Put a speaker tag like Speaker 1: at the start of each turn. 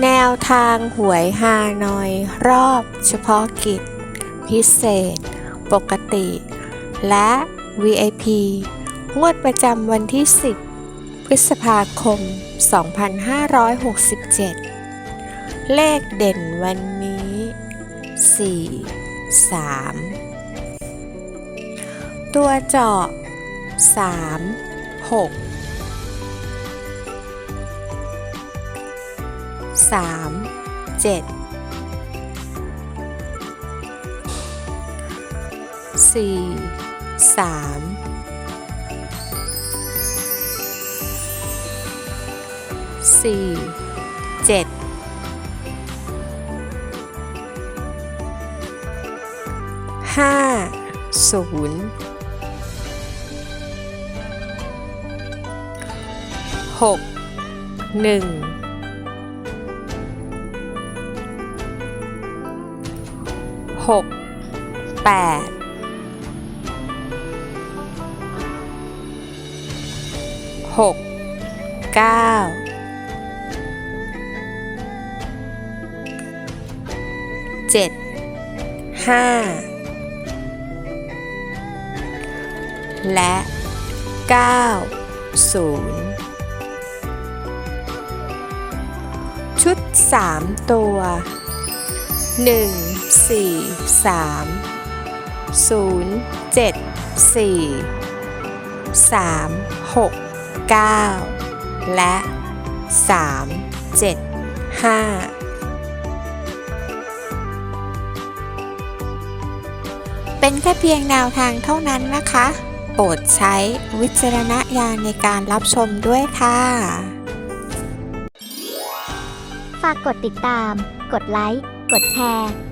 Speaker 1: แนวทางหวยฮานอยรอบเฉพาะกิจ พิเศษ ปกติ และ VIP งวดประจำวันที่ 10 พฤษภาคม 2567 เลขเด่นวันนี้ 4 3 ตัวเจาะ 3 6 สามเจ็ดสี่สามสี่เจ็ดห้าศูนย์หกหนึ่ง หกแปดหกเก้าเจ็ดห้าและเก้าศูนย์ชุดสามตัวหนึ่ง สี่สามศูนย์เจ็ดสี่สามหกเก้าและสามเจ็ดห้าเป็นแค่เพียงแนวทางเท่านั้นนะคะ โปรดใช้วิจารณญาณในการรับชมด้วยค่ะ
Speaker 2: ฝากกดติดตาม กดไลค์ กดแชร์